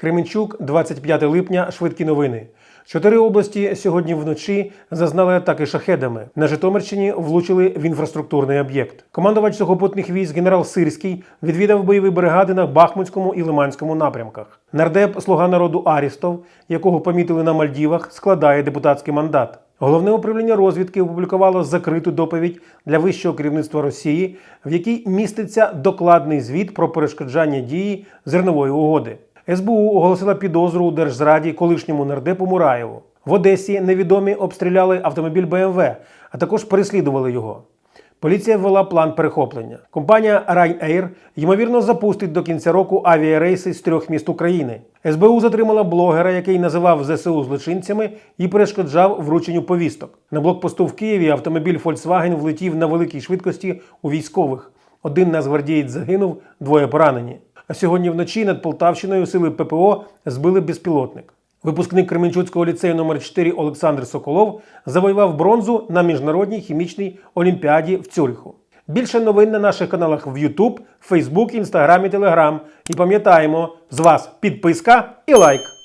Кременчук, 25 липня, швидкі новини. Чотири області сьогодні вночі зазнали атаки шахедами. На Житомирщині влучили в інфраструктурний об'єкт. Командувач сухопутних військ генерал Сирський відвідав бойові бригади на Бахмутському і Лиманському напрямках. Нардеп Слуга народу Арістов, якого помітили на Мальдівах, складає депутатський мандат. Головне управління розвідки опублікувало закриту доповідь для вищого керівництва Росії, в якій міститься докладний звіт про перешкоджання дії зернової угоди. СБУ оголосила підозру у держзраді колишньому нардепу Мураєву. В Одесі невідомі обстріляли автомобіль БМВ, а також переслідували його. Поліція ввела план перехоплення. Компанія Ryanair, ймовірно, запустить до кінця року авіарейси з трьох міст України. СБУ затримала блогера, який називав ЗСУ злочинцями і перешкоджав врученню повісток. На блокпосту в Києві автомобіль Volkswagen влетів на великій швидкості у військових. Один нацгвардієць загинув, двоє поранені. А сьогодні вночі над Полтавщиною сили ППО збили безпілотник. Випускник Кременчуцького ліцею номер 4 Олександр Соколов завоював бронзу на міжнародній хімічній олімпіаді в Цюриху. Більше новин на наших каналах в YouTube, Facebook, Instagram і Telegram. І пам'ятаємо, з вас підписка і лайк.